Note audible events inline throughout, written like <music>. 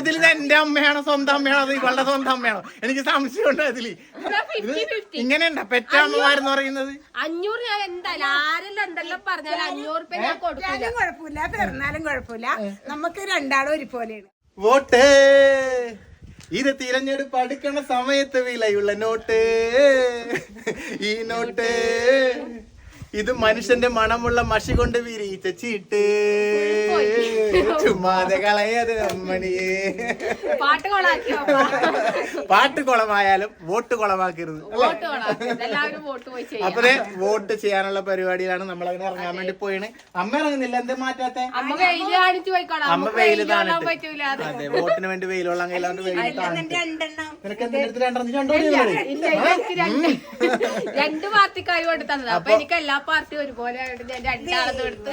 സത്യത്തിൽ ഇത് എന്റെ അമ്മയാണോ? സ്വന്തം അമ്മയാണോ? അത് ഇവളുടെ സ്വന്തം അമ്മയാണോ? എനിക്ക് സംശയമുണ്ട് അതിൽ ഇത് ഇങ്ങനെയുണ്ട? പെറ്റ അമ്മമാരെന്ന് പറയുന്നത്? അഞ്ഞൂറ് ഞാൻ എന്തായാലും ആരെല്ലാം എന്തെല്ലാം പറഞ്ഞാലും അഞ്ഞൂറ് രൂപ ഞാൻ കൊടുക്കില്ല ാലും കുഴപ്പമില്ല. പിറന്നാലും കുഴപ്പമില്ല. നമുക്ക് രണ്ടാളും ഒരുപോലെയാണ്. വോട്ട്! ഇത് തിരഞ്ഞെടുപ്പ് അടുക്കണ സമയത്ത് വിലയുള്ള നോട്ട്. ഈ നോട്ട്. ഇത് മനുഷ്യന്റെ മണമുള്ള മഷി കൊണ്ട് വിരിയിച്ച ചീട്ട് ചുമ്മാതെ കളയത് അമ്മണിയെ. പാട്ട് കുളമായാലും വോട്ട് കുളമാക്കരുത് വോട്ട് അപ്പൊ വോട്ട് ചെയ്യാനുള്ള പരിപാടിയിലാണ് നമ്മൾ അങ്ങനെ ഇറങ്ങാൻ വേണ്ടി പോയിന് അമ്മ ഇറങ്ങുന്നില്ല എന്ത് മാറ്റാത്തെ? അമ്മ താണിട്ട് അതെ വോട്ടിന് വേണ്ടി വെയിലുള്ള കയ്യിലാണ്ട് വെയിൽ നിനക്ക് എന്തിന്റെ അടുത്ത് രണ്ടെണ്ണം? രണ്ടു കൂടി മതി. ഇല്ല, എനിക്ക് രണ്ട് രണ്ട് പാർട്ടിക്കായി കൊണ്ട് തന്നത് അപ്പൊ എനിക്ക് ഒരുപോലെ എടുത്ത്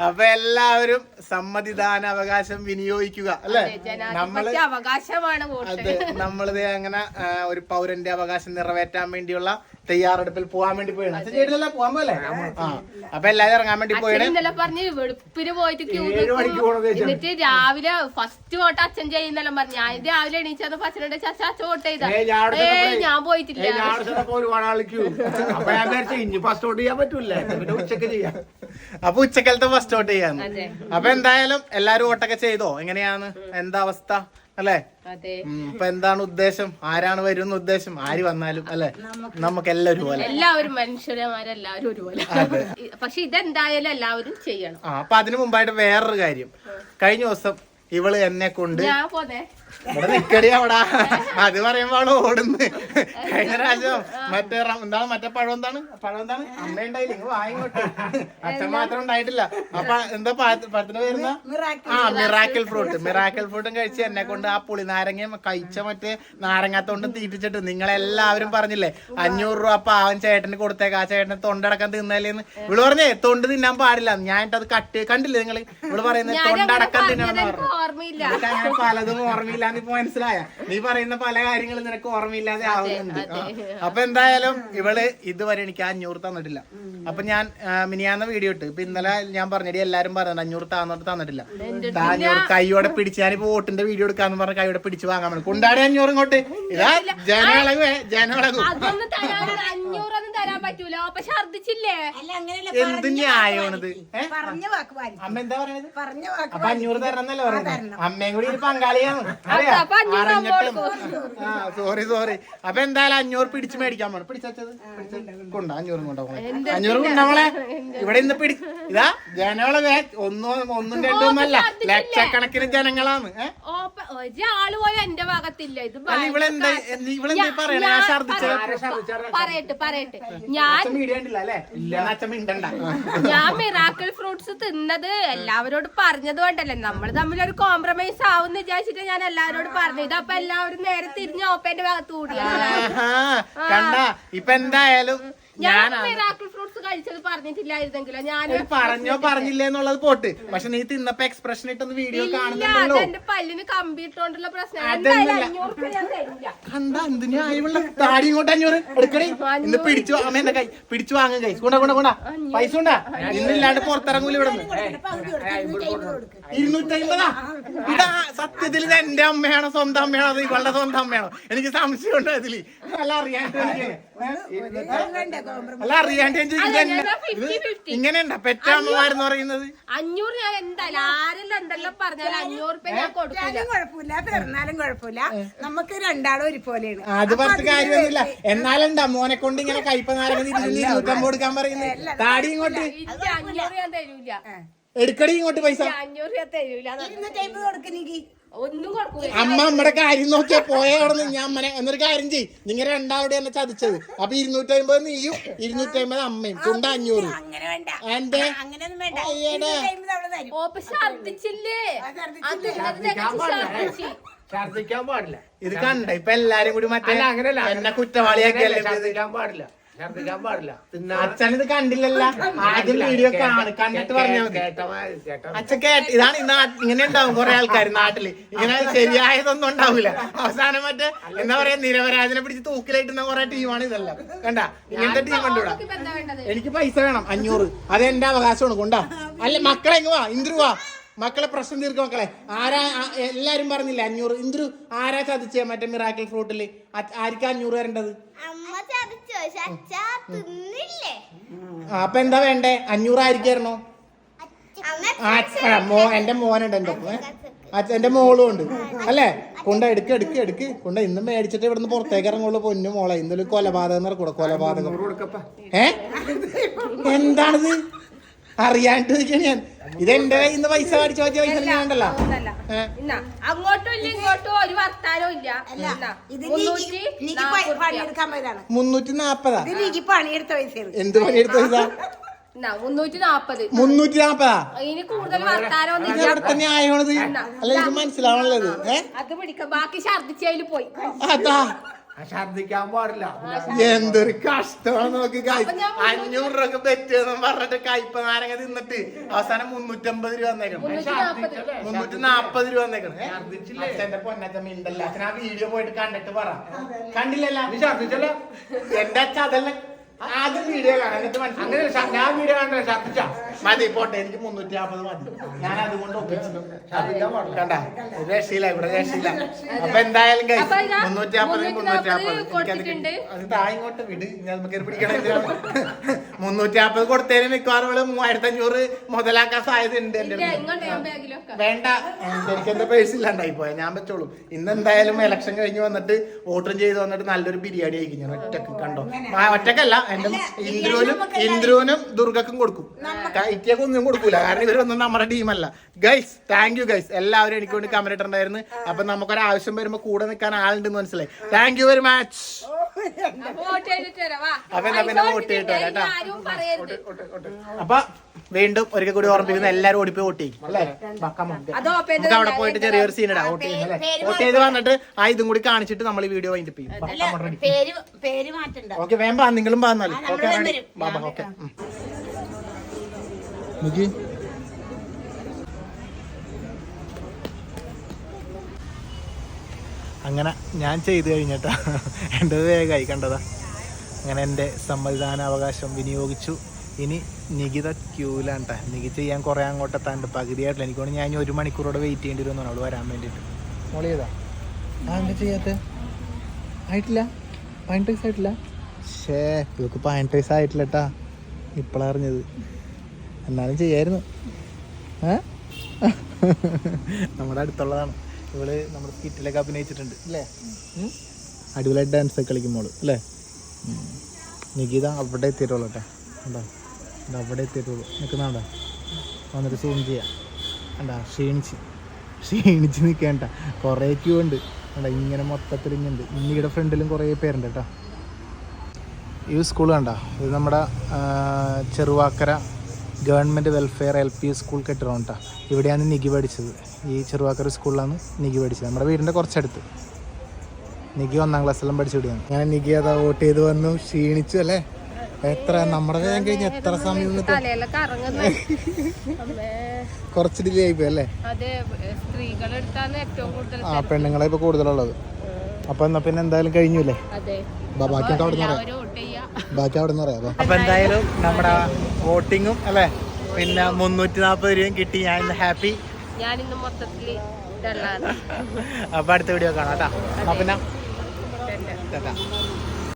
അപ്പൊ എല്ലാവരും സമ്മതിദാന അവകാശം വിനിയോഗിക്കുക അല്ലെ? നമ്മൾ അവകാശമാണ് വോട്ട് അതെ നമ്മളിത് അങ്ങനെ ഒരു പൗരന്റെ അവകാശം നിറവേറ്റാൻ വേണ്ടിയുള്ള തയ്യാറെടുപ്പിൽ പോകാൻ വേണ്ടി പോയാണ് അച്ഛൻ ചേട്ടനല്ല പോവാൻ പോലെ ആ. അപ്പൊ എല്ലാരും ഇറങ്ങാൻ വേണ്ടി അച്ഛൻ പോയാണ് ഇന്നലെ പറഞ്ഞ് വെളുപ്പിന് പോയിട്ട് ക്യൂ ഏഴ് മണിക്ക് പോണത്. എന്നിട്ട് രാവിലെ ഫസ്റ്റ് വോട്ട് അച്ഛൻ ചെയ്യുന്നെല്ലാം പറഞ്ഞു. ഞാൻ രാവിലെ എണീച്ചത് അച്ഛനോട് ചച്ച അച്ഛ വോട്ട് ചെയ്ത. ഏയ് ഞാൻ അവിടെ ഏ ചെന്നപ്പോഴേ- ഞാൻ പോയിട്ടില്ല. ഏയ് ഞാൻ അവിടെ ചെന്നപ്പോ ഒരുപാട് ആൾ queue. അപ്പൊ ഞാൻ വിചാരിച്ചു ഇനി ഫസ്റ്റ് ഔട്ട് ചെയ്യാൻ പറ്റൂല പിന്നെ ഉച്ചയ്ക്ക് ചെയ്യാം. അപ്പൊ ഉച്ചക്കലത്തെ ഫസ്റ്റ് ഔട്ട് ചെയ്യാന്ന് അതെ. അപ്പൊ എന്തായാലും എല്ലാരും വോട്ടൊക്കെ ചെയ്തോ? എങ്ങനെയാണ്? എന്താ അവസ്ഥ? അല്ലെ? ഇപ്പൊ എന്താണ് ഉദ്ദേശം? ആരാണ് വരുന്ന ഉദ്ദേശം? ആര് വന്നാലും അല്ലെ? നമുക്ക് എല്ലാവരും പോലെ എല്ലാവരും മനുഷ്യന്മാരെല്ലാവരും ഒരുപോലെ. പക്ഷെ ഇതെന്തായാലും എല്ലാവരും ചെയ്യണം. ആ അപ്പൊ അതിനു മുമ്പായിട്ട് വേറൊരു കാര്യം. കഴിഞ്ഞ ദിവസം ഇവൾ എന്നെ കൊണ്ട് ഇവിടെ നിക്കടി അവിടെ. അത് പറയുമ്പോ അവൾ ഓടുന്നു. കഴിഞ്ഞ പ്രാവശ്യം മറ്റേ എന്താണ് മറ്റേ പഴം എന്താണ്? പഴം എന്താണ്? അമ്മ ഉണ്ടായില്ല? ഇങ്ങ് വാങ്ങിക്കോട്ടെ അച്ഛൻ മാത്രം ഉണ്ടായിട്ടില്ല. അപ്പൊ എന്താ പഴത്തിന് വരുന്ന ആ മിറാക്കൽ ഫ്രൂട്ട് മിറാക്കൽ ഫ്രൂട്ടും കഴിച്ച് എന്നെ കൊണ്ട് ആ പുളി നാരങ്ങയും കഴിച്ച മറ്റേ നാരങ്ങാത്തോണ്ടും തീറ്റിച്ചിട്ട് നിങ്ങളെല്ലാവരും പറഞ്ഞില്ലേ അഞ്ഞൂറ് രൂപ അപ്പൊ പാവൻ ചേട്ടന് കൊടുത്തേക്ക്. ആ ചേട്ടന് തൊണ്ടടക്കം തിന്നല്ലേന്ന്. ഇവൾ പറഞ്ഞേ തൊണ്ട് തിന്നാൻ പാടില്ല. ഞാൻ അത് കട്ട് കണ്ടില്ലേ നിങ്ങൾ? ഇവൾ പറയുന്നത് തൊണ്ടടക്കം തിന്നണം പലതും ഓർമ്മയില്ല. പലതും ഇപ്പൊ മനസ്സിലായ. നീ പറയുന്ന പല കാര്യങ്ങളും നിനക്ക് ഓർമ്മയില്ലാതെ ആവുന്നുണ്ട്. അപ്പൊ എന്തായാലും ഇവൾ ഇതുവരെ എനിക്ക് അഞ്ഞൂറ് തന്നിട്ടില്ല. അപ്പൊ ഞാൻ മിനിയാന്ന വീഡിയോ ഇട്ട്. ഇപ്പൊ ഇന്നലെ ഞാൻ പറഞ്ഞിട്ട് എല്ലാരും പറഞ്ഞു അഞ്ഞൂറ് താന്നോട്ട് തന്നിട്ടില്ല. താഞ്ഞൂറ് കൈയോടെ പിടിച്ച് ഞാനിപ്പോ വോട്ടിന്റെ വീഡിയോ എടുക്കാന്ന് പറഞ്ഞ കൈയോടെ പിടിച്ച് വാങ്ങാൻ വേണ്ടി കൊണ്ടാടി അഞ്ഞൂറ് ഇങ്ങോട്ട്? ഇതാ ജനവിളകു ജനവിളകു തരാൻ പറ്റൂല. അപ്പൊ ഛർദിച്ചില്ലേ അല്ല എന്ത് ന്യായമാണിത്? പറഞ്ഞ വാക്ക് പാലിക്കും. അമ്മ എന്താ പറയണത്? പറഞ്ഞ വാക്ക് അപ്പൊ അഞ്ഞൂറ് തരണം എന്നല്ലേ പറയുന്നത് അമ്മയും കൂടി ഒരു പങ്കാളിയാണ്. അറിയാ? അപ്പൊ അഞ്ഞൂറ് അറിഞ്ഞിട്ടും. ആ സോറി സോറി അപ്പൊ എന്തായാലും അഞ്ഞൂറ് പിടിച്ച് മേടിക്കാൻ പോണം. പിടിച്ചത് കൊണ്ട? അഞ്ഞൂറ് കൊണ്ടുപോകണം അഞ്ഞൂറ് കൊണ്ടോളെ ഇവിടെ ഇന്ന് പിടി ഇതാ ജനങ്ങളെ വേ- ഒന്നും ഒന്നും രണ്ടും ഒന്നല്ല ലക്ഷക്കണക്കിന് ജനങ്ങളാണ്. ഏ? ഓപ്പ ഒരാൾ പോലും എന്റെ ഭാഗത്തില്ല. ഇത് അല്ല ഇവളെന്താ എന്ത് ഇവളെന്താ ഞാൻ- പറയണേ? ഞാൻ ഞാൻ ഛർദിച്ചത് പറയട്ടെ പറയട്ടെ. ഞാൻ ഞാൻ മിറാക്കിൾ ഫ്രൂട്ട്സ് തിന്നത് എല്ലാവരോട് പറഞ്ഞത് കൊണ്ടല്ലേ. നമ്മൾ തമ്മിൽ ഒരു കോംപ്രമൈസ് ആവുന്ന വിചാരിച്ചിട്ട് ഞാൻ എല്ലാവരോട് പറഞ്ഞു. ഇതപ്പൊ എല്ലാവരും നേരെ തിരിഞ്ഞ് ഓപ്പന്റെ ഭാഗത്ത് കണ്ട. ഇപ്പൊ എന്തായാലും ഞാൻ മിറാക്കിൾ ഫ്രൂട്ട്സ് കഴിച്ചത് പറഞ്ഞിട്ടില്ലായിരുന്നെങ്കിലോ? ഞാൻ പറഞ്ഞോ പറഞ്ഞില്ലേ എന്നുള്ളത് പോട്ട്. പക്ഷെ നീ തിന്നപ്പോ എക്സ്പ്രഷൻ ഇട്ടൊന്ന് വീഡിയോ കാണുന്നുണ്ടല്ലോ. അതെന്റെ പല്ലിന് കമ്പി ഇട്ടോണ്ടുള്ള പ്രശ്നം. എന്തിനാ അയവുള്ള താടി ഇങ്ങോട്ട് അഞ്ഞൂറ്? എടുക്കണേ ഇന്ന് പിടിച്ചു അമ്മ എന്റെ കൈ. പിടിച്ചു വാങ്ങും കൈ. കൊണ്ട കൊണ്ട കൊണ്ട പൈസ ഉണ്ടാ? ഇന്നില്ലാണ്ട് പുറത്തിറങ്ങൂല ഇവിടെ ഇരുന്നൂറ്റി അമ്പതാ ഇതാ സത്യത്തിൽ ഇത് എന്റെ അമ്മയാണോ സ്വന്തം അമ്മയാണോ അത് ഇവളുടെ സ്വന്തം അമ്മയാണോ? എനിക്ക് സംശയമുണ്ട് അതിൽ? അല്ല ചോദിക്കണേ. അല്ല അറിയാണ്ട് ഞാൻ ചോദിക്കുന്നത് അല്ല, എന്നെ- ഞാൻ 50-50. ഇത് ഇങ്ങനെയുണ്ട? പെറ്റ അമ്മമാരെന്ന് പറയുന്നത്? അഞ്ഞൂറ് ഞാൻ എന്തായാലും ആരെല്ലാം എന്തെല്ലാം പറഞ്ഞാലും അഞ്ഞൂറ് രൂപ ഞാൻ കൊടുക്കില്ല കുഴപ്പമില്ല പിറന്നാലും കുഴപ്പമില്ല നമുക്ക് രണ്ടാളും ഒരുപോലെയാണ്. അത് പറഞ്ഞ കാര്യമൊന്നുമില്ല. എന്നാലെന്താ മോനെ കൊണ്ട് ഇങ്ങനെ തിരിച്ചു ഇരുന്നൂറ്റമ്പത് കൊടുക്കാൻ പറയുന്നത്. താടി ഇങ്ങോട്ട്. അഞ്ഞൂറ് ഞാൻ തരൂല. എടുക്കടി ഇങ്ങോട്ട് പൈസ. അഞ്ഞൂറ് ഞാൻ തരൂല. കൊടുക്കുന്നെങ്കിൽ അമ്മ നമ്മുടെ കാര്യം നോക്കിയാ പോയ അവിടെ നിന്ന് ഞാൻ അമ്മനെ എന്നൊരു കാര്യം ചെയ്യും. നിങ്ങൾ രണ്ടാളുടെ എന്നെ ചതിച്ചത്. അപ്പൊ ഇരുന്നൂറ്റി അമ്പത് നീയും ഇരുന്നൂറ്റി അമ്പത് അമ്മയും കൊണ്ട് അഞ്ഞൂറ്. എന്റെ ഛർദിക്കാൻ പാടില്ല. ഇത് കണ്ട? ഇപ്പൊ എല്ലാരും കൂടി മറ്റേ അങ്ങനെയല്ല എന്നെ കുറ്റവാളിയാക്കിയല്ലേ? ഛർദിക്കാൻ പാടില്ല. ഛർദിക്കാൻ പാടില്ല. അച്ഛൻ ഇത് കണ്ടില്ലല്ല. ആദ്യം വീഡിയോ കാണു കണ്ടിട്ട് പറഞ്ഞാൽ മതി. കേട്ട ഇതാണ് ഇന്ന് ഇങ്ങനെ ഉണ്ടാവും കുറെ ആൾക്കാർ നാട്ടിൽ. ഇങ്ങനെ ശരിയായതൊന്നും ഉണ്ടാവില്ല അവസാനം മറ്റേ എന്താ പറയാ നിരപരാധനെ പിടിച്ച് തൂക്കിലേറ്റുന്ന കുറെ ടീമാണ് ഇതെല്ലാം. കണ്ട? ഇങ്ങനത്തെ ടീം വേണ്ടത്? എനിക്ക് പൈസ വേണം അഞ്ഞൂറ്. അത് എന്റെ അവകാശമാണ് കൊണ്ടാ. അല്ല മക്കളെ ഇങ്ങ് വാ ഇന്ദ്രു വാ. മക്കളെ പ്രശ്നം തീർക്കും മക്കളെ. ആരാ എല്ലാരും പറഞ്ഞില്ലേ അഞ്ഞൂറ്. ഇന്ദ്രു ആരാ ചതിച്ചേ? മറ്റേ മിറാക്കിൾ ഫ്രൂട്ടിൽ. ആർക്കാ അഞ്ഞൂറ് വരേണ്ടത്? അപ്പൊ എന്താ വേണ്ടേ? അഞ്ഞൂറായിരിക്കായിരുന്നോ? മോ എന്റെ മോനുണ്ട് എന്റെ ഒപ്പം, എന്റെ മോളും ഉണ്ട്. അല്ലേ? കൊണ്ട എടുക്ക് എടുക്ക് എടുക്ക്. കൊണ്ട ഇന്ന് മേടിച്ചിട്ട് ഇവിടുന്ന് പുറത്തേക്ക് ഇറങ്ങുള്ളൂ പൊന്നു മോളെ. ഇന്നലെ കൊലപാതകം നടക്കൂടെ കൊലപാതകം. ഏ? എന്താണിത്? അറിയാണ്ട് ഞാൻ. ഇത് എന്റെ കയ്യിൽ നിന്ന് പൈസ മേടിച്ച പറ്റിയ പൈസ ഞാണ്ടല്ലോ ഇന്നാ, അങ്ങോട്ടും ഇല്ല ഇങ്ങോട്ടും ഒരു വർത്താനവും ഇല്ല മുന്നൂറ്റി നാപ്പത് റുപ്യ. പണിയെടുക്കാൻ പോയതാണ്. മുന്നൂറ്റി നാപ്പതാ? ഇത് നീക്ക് പണിയെടുത്ത പൈസയാണ്. എന്ത് പണിയെടുത്ത പൈസ? മുന്നൂറ്റി നാപ്പത്. മുന്നൂറ്റി നാപ്പതാ? ഇനി കൂടുതൽ മനസ്സിലാവണല്ലോ അത് പിടിക്കാം. ബാക്കി ഛർദിച്ചതിൽ പോയി. അതാ. ഛർദിക്കാൻ പാടില്ല. എന്തൊരു കഷ്ടമാണ് നോക്കി. അഞ്ഞൂറ് രൂപ ബെറ്റ് എന്ന് പറഞ്ഞിട്ട് കയ്പ നാരങ്ങ തിന്നിട്ട് അവസാനം മുന്നൂറ്റമ്പത് രൂപ വന്നേക്കണം. മുന്നൂറ്റി നാപ്പത് രൂപ വന്നേക്കണം? അച്ഛന്റെ പൊന്നച്ച മിണ്ടല്ല. അച്ഛൻ ആ വീഡിയോ പോയിട്ട് കണ്ടിട്ട് പറ. കണ്ടില്ലല്ലോ? നീ ഛർദിച്ചല്ലോ എന്റെ അച്ഛൻ അതല്ലേ. ആദ്യം വീഡിയോ കാണാൻ എന്നിട്ട് മനസ്സിലായി. ഞാൻ വീഡിയോ കണ്ടോ ഛർദിച്ച മതി പോട്ടെ എനിക്ക് മുന്നൂറ്റി നാപ്പത് മതി. ഞാൻ അതുകൊണ്ട് ഒപ്പിച്ചു. കണ്ട? രക്ഷയില്ല ഇവിടെ രക്ഷയില്ല. അപ്പൊ എന്തായാലും കൈ മുന്നൂറ്റി അമ്പത് മുന്നൂറ്റി. അത് താ ഇങ്ങോട്ട് വിട്. ഞാൻ നമുക്ക് പിടിക്കണം <laughs> മുന്നൂറ്റി അമ്പത് കൊടുത്തതിന് മിക്കവാറും ഇവൾ മൂവായിരത്തി അഞ്ഞൂറ് മുതലാക്കാൻ സാധ്യത ഉണ്ട് എന്റെ വേണ്ട. എനിക്ക് എന്റെ പേഴ്സ് ഇല്ലാണ്ടായി പോയ. ഞാൻ വെച്ചോളൂ. ഇന്ന് എന്തായാലും ഇലക്ഷൻ കഴിഞ്ഞ് വന്നിട്ട് വോട്ടും ചെയ്ത് വന്നിട്ട് നല്ലൊരു ബിരിയാണി കഴിക്കും ഞാൻ ഒറ്റയ്ക്ക് കണ്ടോ? ഒറ്റക്കല്ല. എന്റെ ഇന്ദ്രുവിനും ഇന്ദ്രുവിനും ദുർഗക്കും കൊടുക്കും. ഇറ്റിയൊക്കെ ഒന്നും കൊടുക്കൂല. കാരണം ഇവരൊന്നും നമ്മുടെ ടീമല്ല ഗൈസ് താങ്ക് യു ഗൈസ് എല്ലാവരും എനിക്ക് വേണ്ടി കമന്റ് ഇട്ടിട്ടുണ്ടായിരുന്നു. അപ്പൊ നമുക്കൊരു ആവശ്യം വരുമ്പോ കൂടെ നിൽക്കാൻ ആളുണ്ടെന്ന് മനസ്സിലായി. താങ്ക് യു വെരി മച്ച് അപ്പൊ വോട്ട് ചെയ്തിട്ട് എന്നാ പിന്നെ വോട്ട് കേട്ടോ. അപ്പൊ വീണ്ടും ഒരിക്കൽ കൂടി ഓർമ്മിപ്പിക്കുന്ന എല്ലാവരും ഓടിപ്പോയി വോട്ട് ചെയ്യും. അല്ലേ? നമുക്ക് അവിടെ പോയിട്ട് ചെറിയൊരു സീൻ ഇടാം. വോട്ട് ചെയ്യുന്നത് അല്ലേ? വോട്ട് ചെയ്ത് വന്നിട്ട് ആ ഇതും കൂടി കാണിച്ചിട്ട് നമ്മൾ ഈ വീഡിയോ വൈൻഡ് ചെയ്യും. പേര് പേര് മാറ്റണ്ട. ഓക്കെ വേമ്പ പാ നിങ്ങളും പാന്നാലും ഓക്കെ ഓക്കെ നിക്ക്. അങ്ങനെ ഞാൻ ചെയ്തു കഴിഞ്ഞിട്ടാ. എന്റെ വേഗമായി കണ്ടതാ. അങ്ങനെ എന്റെ സമ്മതിദാനാവകാശം വിനിയോഗിച്ചു. ഇനി നികിത ക്യൂലാണ് കേട്ടോ നികി ചെയ്യാൻ കുറേ അങ്ങോട്ട് എത്താണ്ട് പകുതിയായിട്ടില്ല. എനിക്ക് തോന്നുന്നു ഞാൻ ഒരു മണിക്കൂറോടെ വെയിറ്റ് ചെയ്യേണ്ടി വരുമെന്നാണ് അവൾ വരാൻ വേണ്ടിയിട്ട്. മോളിയതാ ചെയ്താ? ആ എന്താ ചെയ്യാത്ത? ആയിട്ടില്ല. പതിനെട്ട് വയസ്സായിട്ടില്ല ഷേ ഇവക്ക് പതിനെട്ട് വയസ്സായിട്ടില്ല കേട്ടാ ഇപ്പോഴാണ് അറിഞ്ഞത്. എന്നാലും ചെയ്യായിരുന്നു. ഏ? <laughs> നമ്മുടെ അടുത്തുള്ളതാണ്. ഇവൾ നമ്മുടെ സ്കിറ്റിലൊക്കെ അഭിനയിച്ചിട്ടുണ്ട് അല്ലേ? അടിപൊളി ഡാൻസ് ഒക്കെ കളിക്കുമ്പോൾ അല്ലേ? നികിത അവിടെ എത്തിയിട്ടുള്ളൂ കേട്ടോ. ഉണ്ടോ അവിടെ എത്തിയിട്ടുള്ളൂ. നിൽക്കുന്നുണ്ടോ വന്നിട്ട് സൂം ചെയ്യാം. കണ്ടാ? ക്ഷീണിച്ച്. ക്ഷീണിച്ച് നിൽക്കേണ്ട കുറേ ക്യൂ ഉണ്ട്. കണ്ടാ? ഇങ്ങനെ മൊത്തത്തിൽ ഇങ്ങനെ ഉണ്ട്. ഇന്നിയുടെ ഫ്രണ്ടിലും കുറേ പേരുണ്ട് കേട്ടോ. ഈ സ്കൂൾ കണ്ട? ഇത് നമ്മുടെ Cheruvakkara government welfare L P school കെട്ടിടം കേട്ടോ. ഇവിടെയാണ് നികി പഠിച്ചത്. ഈ ചെറുവാക്കര സ്കൂളിലാണ് നികി പഠിച്ചത്. നമ്മുടെ വീടിന്റെ കുറച്ചടുത്ത്. നികി ഒന്നാം ക്ലാസ്സെല്ലാം പഠിച്ചു ഇവിടെയാണ്. ഞാൻ നികി അതാ വോട്ട് ചെയ്ത് വന്നു ക്ഷീണിച്ചു അല്ലേ? എത്ര നമ്മുടെ വേഗം കഴിഞ്ഞ് എത്ര സമയം. കുറച്ച് ഡിലേ ആയിപ്പോ അല്ലേ? ഏറ്റവും കൂടുതൽ ആ പെണ്ണുങ്ങളെ ഇപ്പൊ കൂടുതലുള്ളത്. അപ്പൊ എന്നാ പിന്നെ എന്തായാലും കഴിഞ്ഞില്ലേ അല്ലേ? ബാ, ബാക്കി അവിടെ ബാക്കി അവിടെ നിന്ന് പറയാം അപ്പൊ. എന്തായാലും നമ്മുടെ വോട്ടിങ്ങും അല്ലേ? പിന്നെ മുന്നൂറ്റി നാൽപ്പത് രൂപയും കിട്ടി. ഞാൻ ഇന്ന് ഹാപ്പി. ഞാനിന്ന് മൊത്തത്തിൽ ഡള്ളാണ് അപ്പൊ അടുത്ത വീഡിയോ കാണാം കേട്ടോ. അപ്പൊ.